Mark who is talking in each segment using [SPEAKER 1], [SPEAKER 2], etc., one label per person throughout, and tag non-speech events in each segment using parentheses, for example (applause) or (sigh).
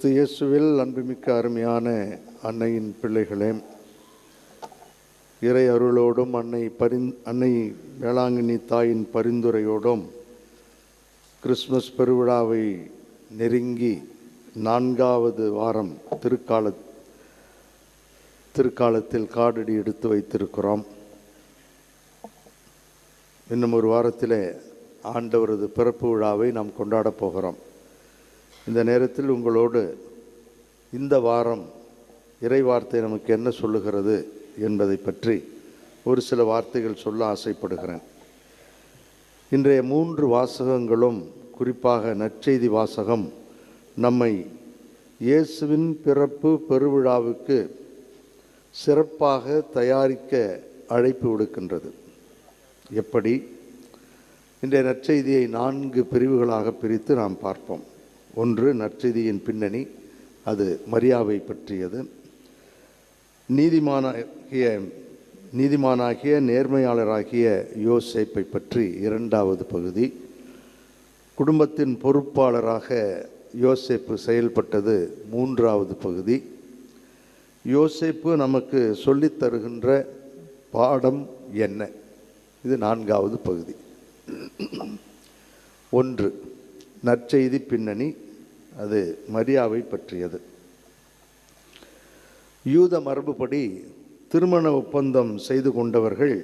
[SPEAKER 1] கிறிஸ்து இயேசுவில் அன்புமிக்க அருமையான அன்னையின் பிள்ளைகளே இறை அருளோடும் அன்னை பரிந் அன்னை வேளாங்கண்ணி தாயின் பரிந்துரையோடும் கிறிஸ்மஸ் பெருவிழாவை நெருங்கி நான்காவது வாரம் திருக்கால திருக்காலத்தில் காடடி எடுத்து வைத்திருக்கிறோம். இன்னும் ஒரு வாரத்தில் ஆண்டவரது பிறப்பு விழாவை நாம் கொண்டாடப் போகிறோம். இந்த நேரத்தில் உங்களோடு இந்த வாரம் இறை வார்த்தை நமக்கு என்ன சொல்லுகிறது என்பதை பற்றி ஒரு சில வார்த்தைகள் சொல்ல ஆசைப்படுகிறேன். இன்றைய மூன்று வாசகங்களும் குறிப்பாக நற்செய்தி வாசகம் நம்மை இயேசுவின் பிறப்பு பெருவிழாவுக்கு சிறப்பாக தயாரிக்க அழைப்பு விடுக்கின்றது. எப்படி? இன்றைய நற்செய்தியை நான்கு பிரிவுகளாக பிரித்து நாம் பார்ப்போம். ஒன்று நற்செய்தியின் பின்னணி அது மரியாவை பற்றியது. நீதிமானாகிய நீதிமானாகிய நேர்மையாளராகிய யோசேப்பை பற்றி இரண்டாவது பகுதி. குடும்பத்தின் பொறுப்பாளராக யோசேப்பு செயல்பட்டது மூன்றாவது பகுதி. யோசேப்பு நமக்கு சொல்லித் தருகின்ற பாடம் என்ன? இது நான்காவது பகுதி. ஒன்று நற்செய்தி பின்னணி அது மரியாவை பற்றியது. யூத மரபுப்படி திருமண ஒப்பந்தம் செய்து கொண்டவர்கள்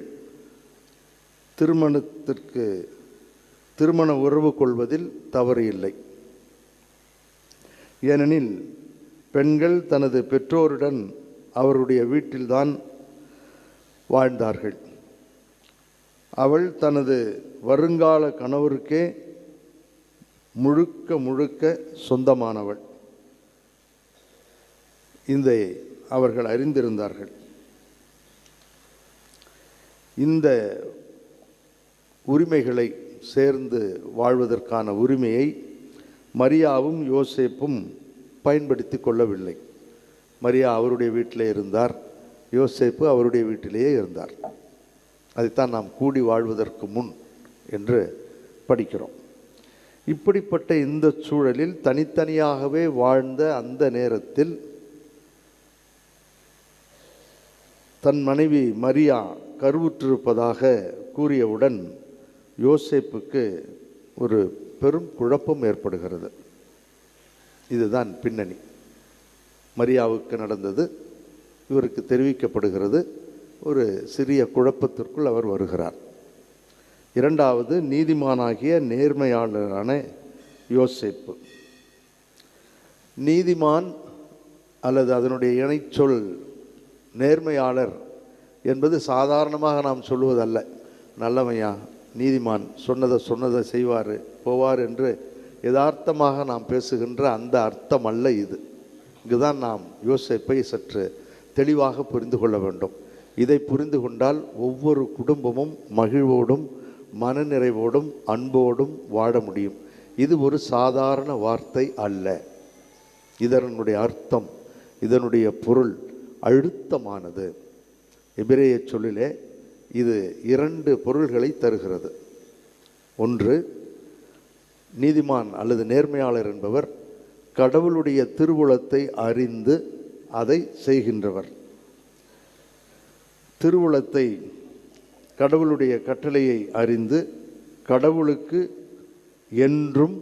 [SPEAKER 1] திருமணத்திற்கு திருமண உறவு கொள்வதில் தவறு இல்லை. ஏனெனில் பெண்கள் தனது பெற்றோருடன் அவருடைய வீட்டில்தான் வாழ்ந்தார்கள். அவள் தனது வருங்கால கணவருக்கே முழுக்க முழுக்க சொந்தமானவள். இந்த அவர்கள் அறிந்திருந்தார்கள். இந்த உரிமைகளை சேர்ந்து வாழ்வதற்கான உரிமையை மரியாவும் யோசேப்பும் பயன்படுத்தி கொள்ளவில்லை. மரியா அவருடைய வீட்டிலே இருந்தார் யோசேப்பு அவருடைய வீட்டிலேயே இருந்தார். அதைத்தான் நாம் கூடி வாழ்வதற்கு முன் என்று படிக்கிறோம். இப்படிப்பட்ட இந்த சூழலில் தனித்தனியாகவே வாழ்ந்த அந்த நேரத்தில் தன் மனைவி மரியா கருவுற்றிருப்பதாக கூறியவுடன் யோசேப்புக்கு ஒரு பெரும் குழப்பம் ஏற்படுகிறது. இதுதான் பின்னணி. மரியாவுக்கு நடந்தது இவருக்கு தெரிவிக்கப்படுகிறது ஒரு சிறிய குழப்பத்திற்குள் அவர் வருகிறார். இரண்டாவது நீதிமானாகிய நேர்மையாளரான யோசிப்பு. நீதிமான் அல்லது அதனுடைய இணைச்சொல் நேர்மையாளர் என்பது சாதாரணமாக நாம் சொல்லுவதல்ல. நல்லமையா நீதிமான் சொன்னதை சொன்னதை செய்வார் போவார் என்று யதார்த்தமாக நாம் பேசுகின்ற அந்த அர்த்தம் அல்ல இது. இங்குதான் நாம் யோசிப்பை சற்று தெளிவாக புரிந்து கொள்ள வேண்டும். இதை புரிந்து கொண்டால் ஒவ்வொரு குடும்பமும் மகிழ்வோடும் மனநிறைவோடும் அன்போடும் வாழ முடியும். இது ஒரு சாதாரண வார்த்தை அல்ல. இதனுடைய அர்த்தம் இதனுடைய பொருள் அழுத்தமானது. எபிரேய சொல்லிலே இது இரண்டு பொருள்களை தருகிறது. ஒன்று நீதிமான் அல்லது நேர்மையாளர் என்பவர் கடவுளுடைய திருவுளத்தை அறிந்து அதை செய்கின்றவர். திருவுளத்தை கடவுளுடைய கட்டளையை அறிந்து கடவுளுக்கு என்றும்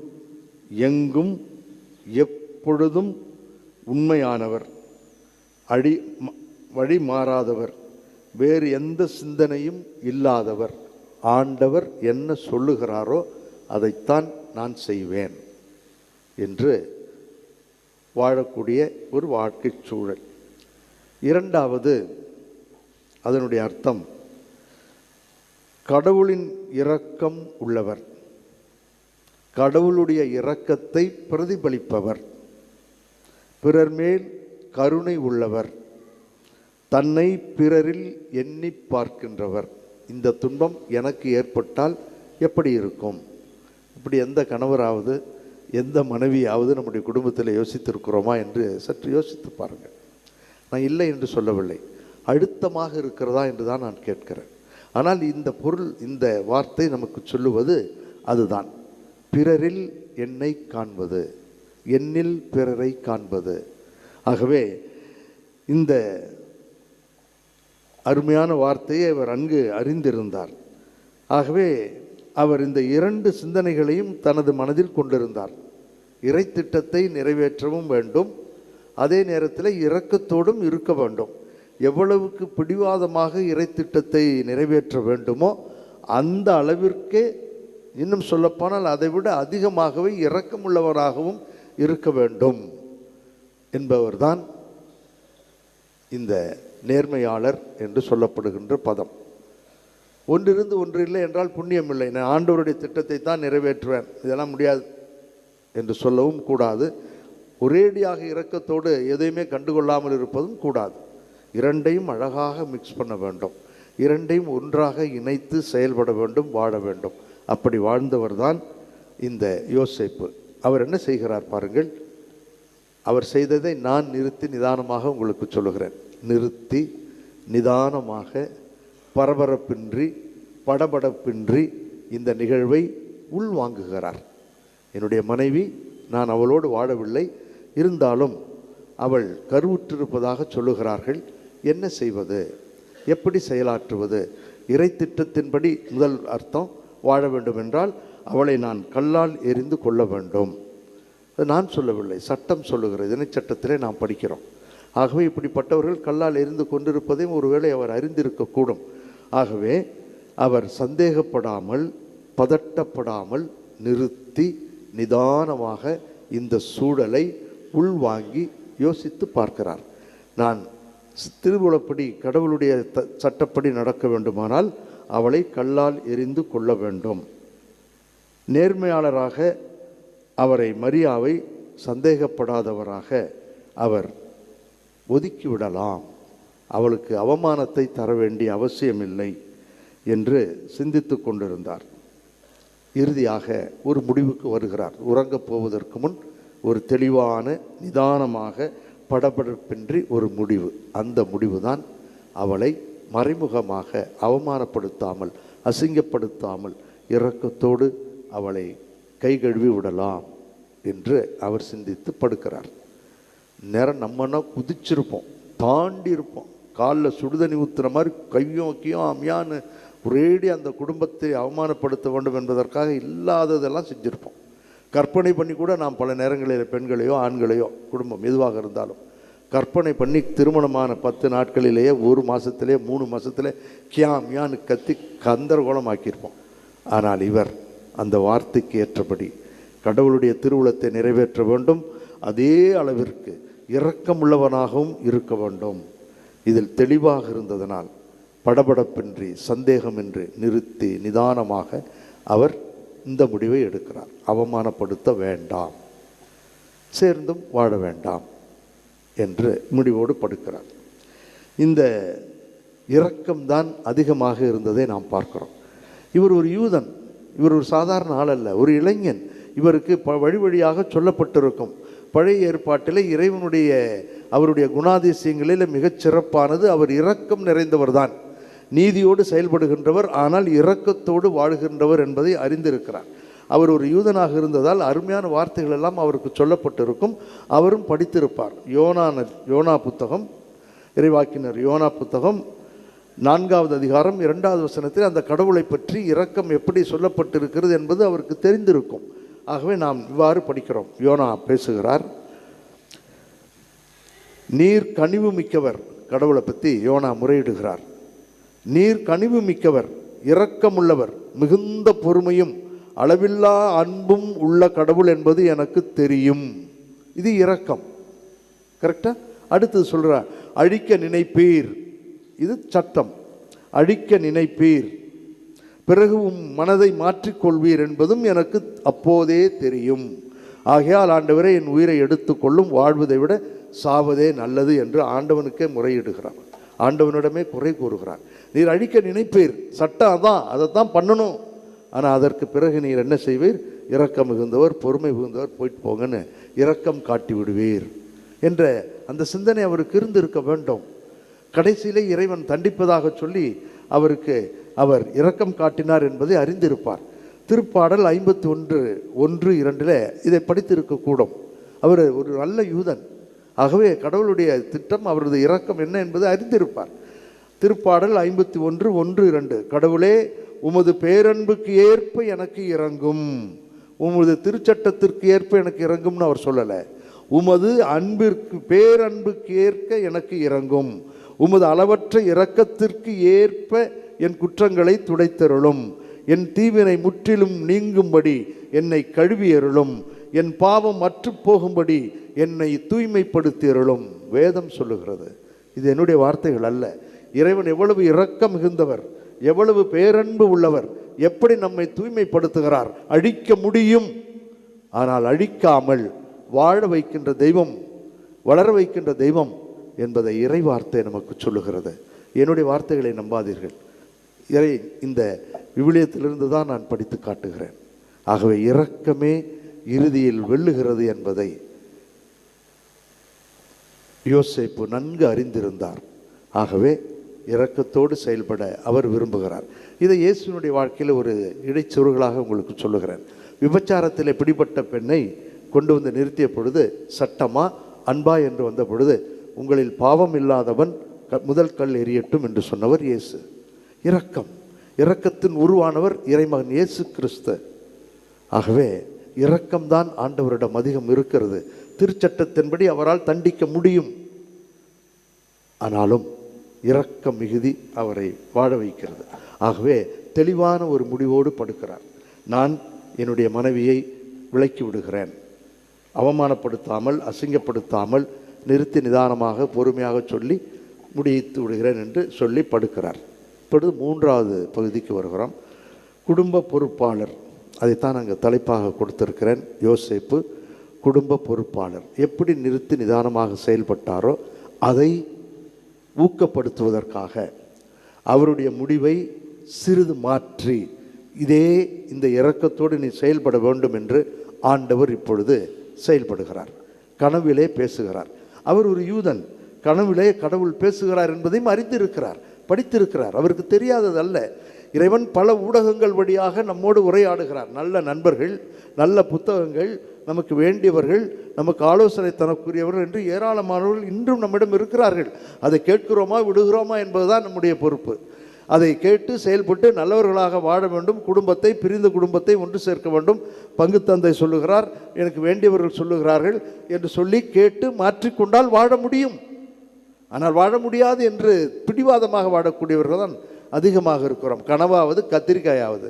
[SPEAKER 1] எங்கும் எப்பொழுதும் உண்மையானவர் அடி ம- வழி மாறாதவர் வேறு எந்த சிந்தனையும் இல்லாதவர் ஆண்டவர் என்ன சொல்லுகிறாரோ அதைத்தான் நான் செய்வேன் என்று வாழக்கூடிய ஒரு வாழ்க்கைச் சூழல். இரண்டாவது அதனுடைய அர்த்தம் கடவுளின் இரக்கம் உள்ளவர். கடவுளுடைய இரக்கத்தை பிரதிபலிப்பவர். பிறர் மேல் கருணை உள்ளவர். தன்னை பிறரில் எண்ணி பார்க்கின்றவர். இந்த துன்பம் எனக்கு ஏற்பட்டால் எப்படி இருக்கும்? இப்படி எந்த கணவராவது எந்த மனைவியாவது நம்முடைய குடும்பத்தில் யோசித்திருக்கிறோமா என்று சற்று யோசித்து பாருங்கள். நான் இல்லை என்று சொல்லவில்லை. அழுத்தமாக இருக்கிறதா என்று தான் நான் கேட்கிறேன். ஆனால் இந்த பொருள் இந்த வார்த்தை நமக்கு சொல்லுவது அதுதான். பிறரில் என்னை காண்பது என்னில் பிறரை காண்பது. ஆகவே இந்த அருமையான வார்த்தையை அவர் அங்கு அறிந்திருந்தார். ஆகவே அவர் இந்த இரண்டு சிந்தனைகளையும் தனது மனதில் கொண்டிருந்தார். இறை திட்டத்தை நிறைவேற்றவும் வேண்டும் அதே நேரத்தில் இரக்கத்தோடும் இருக்க வேண்டும். எவ்வளவுக்கு பிடிவாதமாக இறை திட்டத்தை நிறைவேற்ற வேண்டுமோ அந்த அளவிற்கே இன்னும் சொல்லப்போனால் அதைவிட அதிகமாகவே இரக்கமுள்ளவராகவும் இருக்க வேண்டும் என்பவர்தான் இந்த நேர்மையாளர் என்று சொல்லப்படுகின்ற பதம். ஒன்றிருந்து ஒன்று இல்லை என்றால் புண்ணியம் இல்லை. நான் ஆண்டவருடைய திட்டத்தை தான் நிறைவேற்றுவேன். இதெல்லாம் முடியாது என்று சொல்லவும் கூடாது. ஒரேடியாக இரக்கத்தோடு எதையுமே கண்டுகொள்ளாமல் இருப்பதும் கூடாது. இரண்டையும் அழகாக மிக்ஸ் பண்ண வேண்டும். இரண்டையும் ஒன்றாக இணைத்து செயல்பட வேண்டும் வாழ வேண்டும். அப்படி வாழ்ந்தவர் தான் இந்த யோசிப்பு. அவர் என்ன செய்கிறார் பாருங்கள். அவர் செய்ததை நான் நிறுத்தி நிதானமாக உங்களுக்கு சொல்லுகிறேன். நிறுத்தி நிதானமாக பரபரப்பின்றி படபடப்பின்றி இந்த நிகழ்வை உள்வாங்குகிறார். என்னுடைய மனைவி நான் அவளோடு வாழவில்லை. இருந்தாலும் அவள் கருவுற்றிருப்பதாக சொல்லுகிறார்கள். என்ன செய்வது? எப்படி செயலாற்றுவது? இறை திட்டத்தின்படி முதல் அர்த்தம் வாழ வேண்டும் என்றால் அவளை நான் கல்லால் எரிந்து கொள்ள வேண்டும். நான் சொல்லவில்லை சட்டம் சொல்லுகிறது. இணைச்சட்டத்திலே நாம் படிக்கிறோம். ஆகவே இப்படிப்பட்டவர்கள் கல்லால் எரிந்து கொண்டிருப்பதையும் ஒருவேளை அவர் அறிந்திருக்கக்கூடும். ஆகவே அவர் சந்தேகப்படாமல் பதட்டப்படாமல் நிறுத்தி நிதானமாக இந்த சூழலை உள்வாங்கி யோசித்து பார்க்கிறார். நான் திருவுளப்படி கடவுளுடைய த சட்டப்படி நடக்க வேண்டுமானால் அவளை கல்லால் எரிந்து கொள்ள வேண்டும். நேர்மையாளராக அவரை மரியாவை சந்தேகப்படாதவராக அவர் ஒதுக்கிவிடலாம் அவளுக்கு அவமானத்தை தர வேண்டிய அவசியமில்லை என்று சிந்தித்து கொண்டிருந்தார். இறுதியாக ஒரு முடிவுக்கு வருகிறார். உறங்கப் போவதற்கு முன் ஒரு தெளிவான நிதானமாக படபடப்பின்றி ஒரு முடிவு. அந்த முடிவு தான் அவளை மறைமுகமாக அவமானப்படுத்தாமல் அசிங்கப்படுத்தாமல் இரக்கத்தோடு அவளை கை கழுவி விடலாம் என்று அவர் சிந்தித்து படுக்கிறார். நேரம் நம்மனா குதிச்சிருப்போம் தாண்டி இருப்போம் காலில் சுடுதண்ணி ஊற்றுற மாதிரி கையும் கையும் அம்யான்னு ஒரேடி அந்த குடும்பத்தை அவமானப்படுத்த வேண்டும் என்பதற்காக இல்லாததெல்லாம் செஞ்சுருப்போம். கற்பனை பண்ணி கூட நாம் பல நேரங்களில் பெண்களையோ ஆண்களையோ குடும்பம் எதுவாக இருந்தாலும் கற்பனை பண்ணி திருமணமான பத்து நாட்களிலேயே ஒரு மாதத்திலே மூணு மாதத்திலே கியாம் யான்னு கத்தி கந்தரகோலம் ஆக்கியிருப்போம் ஆனால் இவர் அந்த வார்த்தைக்கு ஏற்றபடி கடவுளுடைய திருவுளத்தை நிறைவேற்ற வேண்டும். அதே அளவிற்கு இரக்கமுள்ளவனாகவும் இருக்க வேண்டும். இதில் தெளிவாக இருந்ததனால் படபடப்பின்றி சந்தேகமின்றி நிறுத்தி நிதானமாக அவர் இந்த முடிவை எடுக்கிறார் அவமானப்படுத்த வேண்டாம். சேர்ந்தும் வாழ வேண்டாம் என்று முடிவோடு படுக்கிறார் இந்த இரக்கம்தான் அதிகமாக இருந்ததை நாம் பார்க்கிறோம். இவர் ஒரு யூதன் இவர் ஒரு சாதாரண ஆள் அல்ல ஒரு இளைஞன். இவருக்கு ப வழி வழியாக சொல்லப்பட்டிருக்கும். பழைய ஏற்பாட்டில் இறைவனுடைய அவருடைய குணாதிசயங்களில் மிகச் சிறப்பானது. அவர் இரக்கம் நிறைந்தவர்தான். நீதியோடு செயல்படுகின்றவர் ஆனால் இரக்கத்தோடு வாழ்கின்றவர் என்பதை அறிந்திருக்கிறார். அவர் ஒரு யூதனாக இருந்ததால் அருமையான வார்த்தைகள் எல்லாம் அவருக்கு சொல்லப்பட்டிருக்கும். அவரும் படித்திருப்பார். யோனா யோனா புத்தகம் இறைவாக்கினர் யோனா புத்தகம் நான்காவது அதிகாரம் இரண்டாவது வசனத்தில் அந்த கடவுளை பற்றி இரக்கம் எப்படி சொல்லப்பட்டிருக்கிறது என்பது அவருக்கு தெரிந்திருக்கும். ஆகவே நாம் இவ்வாறு படிக்கிறோம். யோனா பேசுகிறார் நீர் கனிவு மிக்கவர் கடவுளை பற்றி யோனா முறையிடுகிறார். நீர் கனிவு மிக்கவர் இரக்கமுள்ளவர் மிகுந்த பொறுமையும் அளவில்லா அன்பும் உள்ள கடவுள் என்பது எனக்கு தெரியும். இது இரக்கம். கரெக்டா அடுத்தது சொல்கிறார் அழிக்க நினைப்பீர். இது சட்டம். அழிக்க நினைப்பீர். பிறகு உம் மனதை மாற்றிக்கொள்வீர் என்பதும் எனக்கு அப்போதே தெரியும். ஆகையால் ஆண்டவரே என் உயிரை எடுத்துக்கொள்ளும் வாழ்வதை விட சாவதே நல்லது என்று ஆண்டவனுக்கே முறையிடுகிறான். ஆண்டவனிடமே குறை கூறுகிறார் நீர் அழிக்க நினைப்பீர். சட்டம் அதான் அதைத்தான் பண்ணணும். ஆனால் அதற்கு பிறகு நீர் என்ன செய்வீர்? இரக்கம் மிகுந்தவர் பொறுமை மிகுந்தவர் போயிட்டு போங்கன்னு இரக்கம் காட்டி விடுவீர் என்ற அந்த சிந்தனை அவருக்கு இருந்திருக்க வேண்டும். கடைசியிலே இறைவன் தண்டிப்பதாக சொல்லி அவருக்கு அவர் இரக்கம் காட்டினார் என்பதை அறிந்திருப்பார். திருப்பாடல் ஐம்பத்தி ஒன்று ஒன்று இரண்டில் இதை படித்திருக்கக்கூடும் அவர் ஒரு நல்ல யூதன். ஆகவே கடவுளுடைய திட்டம் அவரது இரக்கம் என்ன என்பதை அறிந்திருப்பார். திருப்பாடல் ஐம்பத்தி ஒன்று ஒன்று இரண்டு. கடவுளே உமது பேரன்புக்கு ஏற்ப எனக்கு இறங்கும். உமது திருச்சட்டத்திற்கு ஏற்ப எனக்கு இறங்கும்னு அவர் சொல்லலை. உமது அன்பிற்கு பேரன்புக்கு ஏற்க எனக்கு இறங்கும். உமது அளவற்ற இரக்கத்திற்கு ஏற்ப என் குற்றங்களை துடைத்தருளும். என் தீவினை முற்றிலும் நீங்கும்படி என்னை கழுவியருளும். என் பாவம் அற்று போகும்படி என்னை தூய்மைப்படுத்தியருளும். வேதம் சொல்லுகிறது. இது என்னுடைய வார்த்தைகள் அல்ல. இறைவன் எவ்வளவு இரக்கம் மிகுந்தவர் எவ்வளவு பேரன்பு உள்ளவர் எப்படி நம்மை தூய்மைப்படுத்துகிறார் அழிக்க முடியும். ஆனால் அழிக்காமல் வாழ வைக்கின்ற தெய்வம் வளர வைக்கின்ற தெய்வம் என்பதை இறை வார்த்தை நமக்கு சொல்லுகிறது. என்னுடைய வார்த்தைகளை நம்பாதீர்கள். இறை இந்த விவிலியத்திலிருந்து தான் நான் படித்து காட்டுகிறேன். ஆகவே இரக்கமே இறுதியில் வெல்லுகிறது என்பதை யோசிப்பு நன்கு அறிந்திருந்தார். ஆகவே இரக்கத்தோடு செயல்பட அவர் விரும்புகிறார். இதை இயேசுனுடைய வாழ்க்கையில் ஒரு இடைச்சொருகளாக உங்களுக்கு சொல்லுகிறேன். விபச்சாரத்தில் பிடிபட்ட பெண்ணை கொண்டு வந்து நிறுத்திய பொழுது சட்டமா? அன்பா? என்று வந்த பொழுது உங்களில் பாவம் இல்லாதவன் க- முதல் கல் எரியட்டும் என்று சொன்னவர் இயேசு. இரக்கம். இரக்கத்தின் உருவானவர் இறைமகன் இயேசு கிறிஸ்து. ஆகவே இரக்கம்தான் ஆண்டவரிடம் அதிகம் இருக்கிறது. திருச்சட்டத்தின்படி அவரால் தண்டிக்க முடியும். ஆனாலும் இரக்க மிகுதி அவரை வாழ வைக்கிறது. ஆகவே தெளிவான ஒரு முடிவோடு படுக்கிறார். நான் என்னுடைய மனைவியை விலக்கி விடுகிறேன். அவமானப்படுத்தாமல் அசிங்கப்படுத்தாமல் நிறுத்தி நிதானமாக பொறுமையாக சொல்லி முடித்து விடுகிறேன் என்று சொல்லி படுக்கிறார். இப்பொழுது மூன்றாவது பகுதிக்கு வருகிறோம். குடும்ப பொறுப்பாளர். அதைத்தான் அங்கே தலைப்பாக கொடுத்திருக்கிறேன். யோசிப்பு குடும்ப பொறுப்பாளர். எப்படி நிறுத்தி நிதானமாக செயல்பட்டாரோ அதை ஊக்கப்படுத்துவதற்காக. அவருடைய முடிவை சிறிது மாற்றி இதே இந்த இரக்கத்தோடு நீ செயல்பட வேண்டும் என்று ஆண்டவர் இப்பொழுது செயல்படுகிறார். கனவிலே பேசுகிறார். அவர் ஒரு யூதன். கனவிலே கடவுள் பேசுகிறார் என்பதையும் அறிந்திருக்கிறார் படித்திருக்கிறார். அவருக்கு தெரியாததல்ல இறைவன் பல ஊடகங்கள் வழியாக நம்மோடு உரையாடுகிறார். நல்ல நண்பர்கள் நல்ல புத்தகங்கள் நமக்கு வேண்டியவர்கள் நமக்கு ஆலோசனை தரக்கூடியவர்கள் என்று ஏராளமானவர்கள் இன்றும் நம்மிடம் இருக்கிறார்கள். அதை கேட்கிறோமா விடுகிறோமா என்பதுதான் நம்முடைய பொறுப்பு. அதை கேட்டு செயல்பட்டு நல்லவர்களாக வாழ வேண்டும் குடும்பத்தை பிரிந்த குடும்பத்தை ஒன்று சேர்க்க வேண்டும். பங்கு தந்தை சொல்லுகிறார் எனக்கு வேண்டியவர்கள் சொல்லுகிறார்கள் என்று சொல்லி கேட்டு மாற்றிக்கொண்டால் வாழ முடியும். ஆனால் வாழ முடியாது என்று பிடிவாதமாக வாழக்கூடியவர்கள் தான் அதிகமாக இருக்கிறோம். கனவாவது கத்திரிக்காயாவது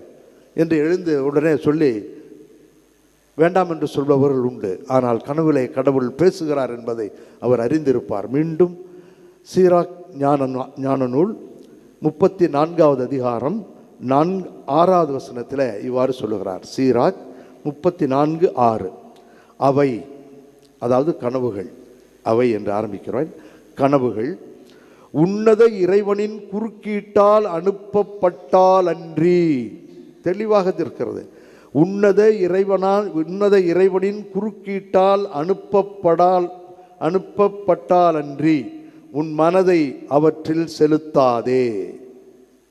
[SPEAKER 1] என்று எழுந்து உடனே சொல்லி வேண்டாம் என்று சொல்பவர்கள் உண்டு. ஆனால் கனவுலே கடவுள் பேசுகிறார் என்பதை அவர் அறிந்திருப்பார். மீண்டும் சீராக் ஞான ஞான நூல் முப்பத்தி நான்காவது அதிகாரம் நான்கு ஆறாவது வசனத்தில் இவ்வாறு சொல்லுகிறார். சீராக் முப்பத்தி நான்கு ஆறு. அவை அதாவது கனவுகள். அவை என்று ஆரம்பிக்கிறேன் கனவுகள். உன்னத இறைவனின் குறுக்கீட்டால் அனுப்பப்பட்டால் அன்றி. தெளிவாக இருக்கிறது. உன்னத இறைவனால் உன்னத இறைவனின் குறுக்கீட்டால் அனுப்பப்படால் அனுப்பப்பட்டால் அன்றி உன் மனதை அவற்றில் செலுத்தாதே.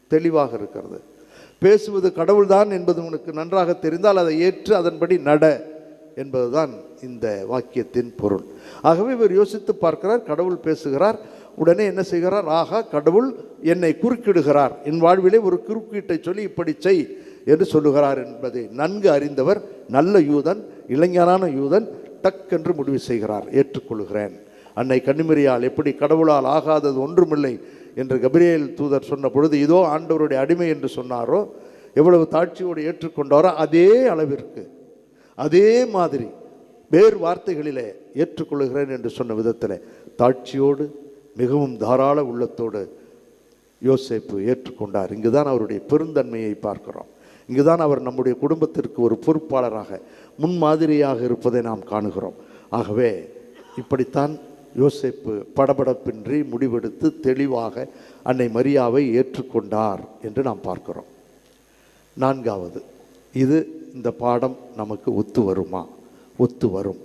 [SPEAKER 1] தெளிவாக இருக்கிறது. பேசுவது கடவுள்தான் என்பது உனக்கு நன்றாக தெரிந்தால் அதை ஏற்று அதன்படி நட என்பதுதான் இந்த வாக்கியத்தின் பொருள். ஆகவே இவர் யோசித்து பார்க்கிறார் கடவுள் பேசுகிறார் உடனே என்ன செய்கிறார்? ஆகா கடவுள் என்னை குறுக்கிடுகிறார். என் வாழ்விலே ஒரு குறுக்கீட்டை சொல்லி இப்படி செய். என்று சொல்லுகிறார் என்பதை நன்கு அறிந்தவர் நல்ல யூதன் இளைஞரான யூதன் டக்கென்று முடிவு செய்கிறார் ஏற்றுக்கொள்கிறேன். அன்னை கன்னிமரியால் எப்படி கடவுளால் ஆகாதது ஒன்றுமில்லை என்று கபிரியல் தூதர் சொன்ன பொழுது இதோ ஆண்டவருடைய அடிமை என்று சொன்னாரோ எவ்வளவு தாட்சியோடு ஏற்றுக்கொண்டாரோ அதே அளவிற்கு அதே மாதிரி வேறு வார்த்தைகளிலே ஏற்றுக்கொள்கிறேன் என்று சொன்ன விதத்தில் தாட்சியோடு மிகவும் தாராள உள்ளத்தோடு யோசிப்பு ஏற்றுக்கொண்டார். இங்குதான் அவருடைய பெருந்தன்மையை பார்க்கிறோம். இங்குதான் அவர் நம்முடைய குடும்பத்திற்கு ஒரு பொறுப்பாளராக முன்மாதிரியாக இருப்பதை நாம் காணுகிறோம். ஆகவே இப்படித்தான் யோசேப்பு படபடப்பின்றி முடிவெடுத்து தெளிவாக அன்னை மரியாவை ஏற்றுக்கொண்டார் என்று நாம் பார்க்கிறோம். நான்காவது இது இந்த பாடம் நமக்கு ஒத்து வருமா? ஒத்து வரும்.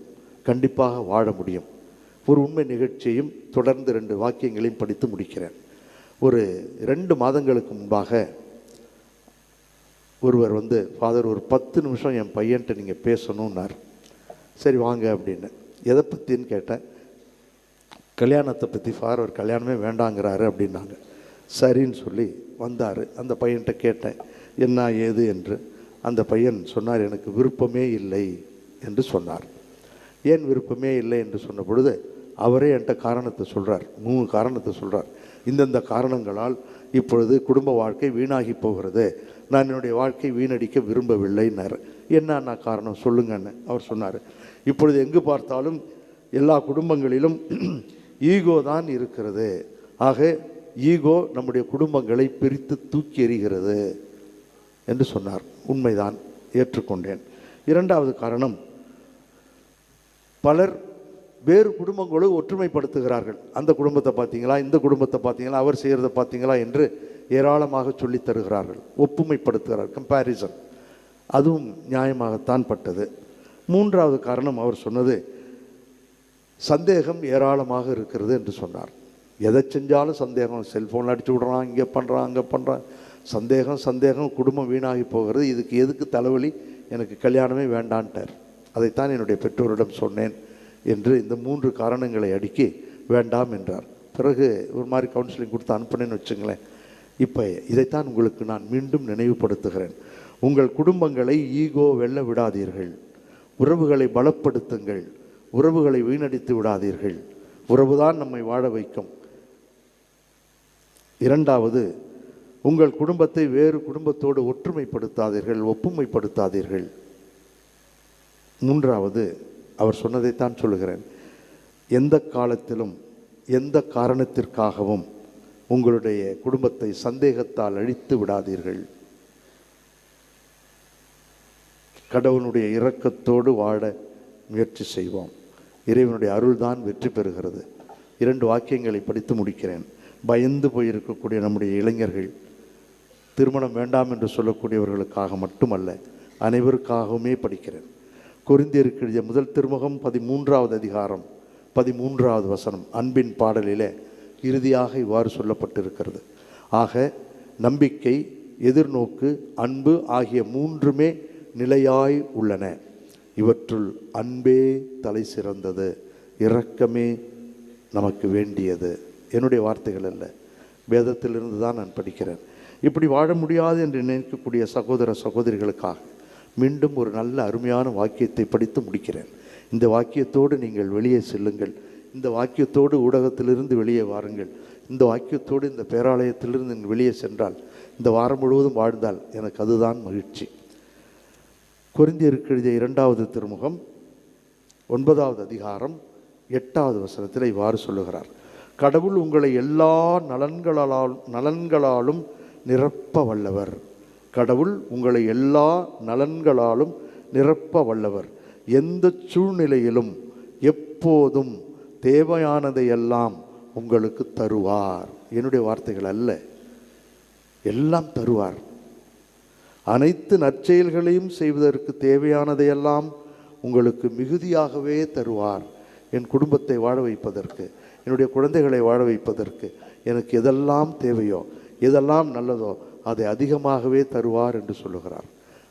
[SPEAKER 1] கண்டிப்பாக வாழ முடியும். ஒரு உண்மை நிகழ்ச்சியையும் தொடர்ந்து ரெண்டு வாக்கியங்களையும் படித்து முடிக்கிறேன். ஒரு ரெண்டு மாதங்களுக்கு முன்பாக ஒருவர் வந்து ஃபாதர் ஒரு பத்து நிமிஷம் என் பையன்ட்ட நீங்கள் பேசணுன்னார் சரி வாங்க அப்படின்னு. எதை பற்றின்னு கேட்டேன். கல்யாணத்தை பற்றி ஃபாதர் கல்யாணமே வேண்டாங்கிறாரு அப்படின்னாங்க. சரின்னு சொல்லி வந்தார். அந்த பையன்கிட்ட கேட்டேன். என்ன ஏது? என்று. அந்த பையன் சொன்னார் எனக்கு விருப்பமே இல்லை என்று சொன்னார். ஏன் விருப்பமே இல்லை? என்று சொன்ன பொழுது அவரே என்கிட்ட காரணத்தை சொல்கிறார் மூணு காரணத்தை சொல்கிறார் இந்தந்த காரணங்களால் இப்பொழுது குடும்ப வாழ்க்கை வீணாகி போகிறது. நான் என்னுடைய வாழ்க்கை வீணடிக்க விரும்பவில்லைன்னார். என்னன்னா காரணம்? சொல்லுங்கன்னு அவர் சொன்னார். இப்பொழுது எங்கு பார்த்தாலும் எல்லா குடும்பங்களிலும் (clears throat) ஈகோ தான் இருக்கிறது. ஆக ஈகோ நம்முடைய குடும்பங்களை பிரித்து தூக்கி எறிகிறது என்று சொன்னார். உண்மைதான். ஏற்றுக்கொண்டேன். இரண்டாவது காரணம் பலர் வேறு குடும்பங்களோடு ஒற்றுமைப்படுத்துகிறார்கள். அந்த குடும்பத்தை பார்த்தீங்களா? இந்த குடும்பத்தை பார்த்தீங்களா? அவர் செய்கிறத பார்த்தீங்களா? என்று ஏராளமாக சொல்லித் தருகிறார்கள் ஒப்புமைப்படுத்துகிறார் கம்பேரிசன் அதுவும் நியாயமாகத்தான் பட்டது. மூன்றாவது காரணம் அவர் சொன்னது சந்தேகம் ஏராளமாக இருக்கிறது என்று சொன்னார். எதை செஞ்சாலும் சந்தேகம் செல்ஃபோன் அடிச்சு விடுறான் இங்கே பண்ணுறான் அங்கே பண்ணுறான் சந்தேகம் சந்தேகம் குடும்பம் வீணாகி போகிறது. இதுக்கு எதுக்கு தலைவலி? எனக்கு கல்யாணமே வேண்டான்ட்டார். அதைத்தான் என்னுடைய பெற்றோரிடம் சொன்னேன் என்று இந்த மூன்று காரணங்களை அடுக்கி வேண்டாம் என்றார். பிறகு ஒரு மாதிரி கவுன்சிலிங் கொடுத்து அனுப்புனேன்னு வச்சுங்களேன். இப்போ இதைத்தான் உங்களுக்கு நான் மீண்டும் நினைவுபடுத்துகிறேன். உங்கள் குடும்பங்களை ஈகோ வெல்ல விடாதீர்கள். உறவுகளை பலப்படுத்துங்கள். உறவுகளை வீணடித்து விடாதீர்கள். உறவுதான் நம்மை வாழ வைக்கும். இரண்டாவது உங்கள் குடும்பத்தை வேறு குடும்பத்தோடு ஒற்றுமைப்படுத்தாதீர்கள் ஒப்புமைப்படுத்தாதீர்கள். மூன்றாவது அவர் சொன்னதைத்தான் சொல்லுகிறேன். எந்த காலத்திலும் எந்த காரணத்திற்காகவும் உங்களுடைய குடும்பத்தை சந்தேகத்தால் அழித்து விடாதீர்கள். கடவுளுடைய இரக்கத்தோடு வாழ முயற்சி செய்வோம். இறைவனுடைய அருள்தான் வெற்றி பெறுகிறது. இரண்டு வாக்கியங்களை படித்து முடிக்கிறேன். பயந்து போயிருக்கக்கூடிய நம்முடைய இளைஞர்கள் திருமணம் வேண்டாம் என்று சொல்லக்கூடியவர்களுக்காக மட்டுமல்ல அனைவருக்காகவுமே படிக்கிறேன். குறிந்திருக்கிற முதல் திருமுகம் பதிமூன்றாவது அதிகாரம் பதிமூன்றாவது வசனம் அன்பின் பாடலிலே இறுதியாக இவ்வாறு சொல்லப்பட்டிருக்கிறது. ஆக நம்பிக்கை எதிர்நோக்கு அன்பு ஆகிய மூன்றுமே நிலையாய் உள்ளன. இவற்றுள் அன்பே தலை சிறந்தது இரக்கமே நமக்கு வேண்டியது. என்னுடைய வார்த்தைகள் அல்ல வேதத்திலிருந்து தான் நான் படிக்கிறேன். இப்படி வாழ முடியாது என்று நினைக்கக்கூடிய சகோதர சகோதரிகளுக்காக மீண்டும் ஒரு நல்ல அருமையான வாக்கியத்தை படித்து முடிக்கிறேன். இந்த வாக்கியத்தோடு நீங்கள் வெளியே செல்லுங்கள். இந்த வாக்கியத்தோடு ஊடகத்திலிருந்து வெளியே வாருங்கள். இந்த வாக்கியத்தோடு இந்த பேராலயத்திலிருந்து வெளியே சென்றால் இந்த வாரம் முழுவதும் வாழ்ந்தால் எனக்கு அதுதான் மகிழ்ச்சி. குறிந்தியருக்கு எழுதிய இரண்டாவது திருமுகம் ஒன்பதாவது அதிகாரம் எட்டாவது வசனத்தில் இவ்வாறு சொல்லுகிறார். கடவுள் உங்களை எல்லா நலன்களால் நலன்களாலும் நிரப்ப வல்லவர். கடவுள் உங்களை எல்லா நலன்களாலும் நிரப்ப வல்லவர். எந்த சூழ்நிலையிலும் எப்போதும் தேவையானதை எல்லாம் உங்களுக்கு தருவார். என்னுடைய வார்த்தைகள் அல்ல. எல்லாம் தருவார். அனைத்து நற்செயல்களையும் செய்வதற்கு தேவையானதையெல்லாம் உங்களுக்கு மிகுதியாகவே தருவார். என் குடும்பத்தை வாழ வைப்பதற்கு என்னுடைய குழந்தைகளை வாழ வைப்பதற்கு எனக்கு எதெல்லாம் தேவையோ எதெல்லாம் நல்லதோ அதை அதிகமாகவே தருவார் என்று சொல்லுகிறார்.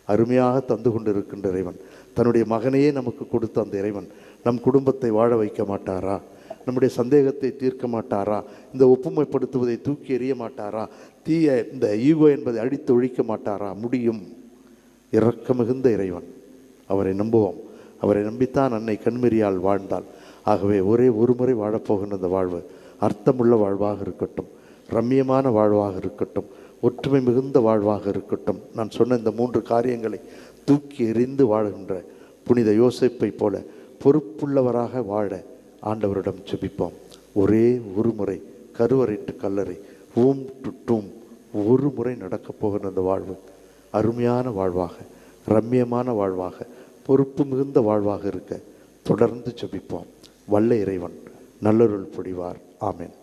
[SPEAKER 1] அருமையாக தந்து கொண்டிருக்கின்ற இறைவன் தன்னுடைய மகனையே நமக்கு கொடுத்த அந்த இறைவன் நம் குடும்பத்தை வாழ வைக்க மாட்டாரா? நம்முடைய சந்தேகத்தை தீர்க்க மாட்டாரா? இந்த ஒப்புமைப்படுத்துவதை தூக்கி எறிய மாட்டாரா? தீய இந்த ஈகோ என்பதை அடித்து ஒழிக்க மாட்டாரா? முடியும். இறக்க மிகுந்த இறைவன். அவரை நம்புவோம். அவரை நம்பித்தான் அன்னை கண்மெறியால் வாழ்ந்தாள். ஆகவே ஒரே ஒரு முறை வாழப்போகின்ற அந்த வாழ்வு அர்த்தமுள்ள வாழ்வாக இருக்கட்டும். ரம்மியமான வாழ்வாக இருக்கட்டும். ஒற்றுமை மிகுந்த வாழ்வாக இருக்கட்டும். நான் சொன்ன இந்த மூன்று காரியங்களை தூக்கி எறிந்து வாழுகின்ற புனித யோசிப்பை போல பொறுப்புள்ளவராக வாழ ஆண்டவரிடம் செபிப்போம் ஒரே ஒரு முறை கருவறைட்டு கல்லறை ஊம் டு டூம் ஒரு முறை நடக்கப் போகிற அந்த வாழ்வு அருமையான வாழ்வாக ரம்மியமான வாழ்வாக பொறுப்பு மிகுந்த வாழ்வாக இருக்க தொடர்ந்து செபிப்போம் வல்ல இறைவன் நல்லருள் பொடிவார் ஆமேன்.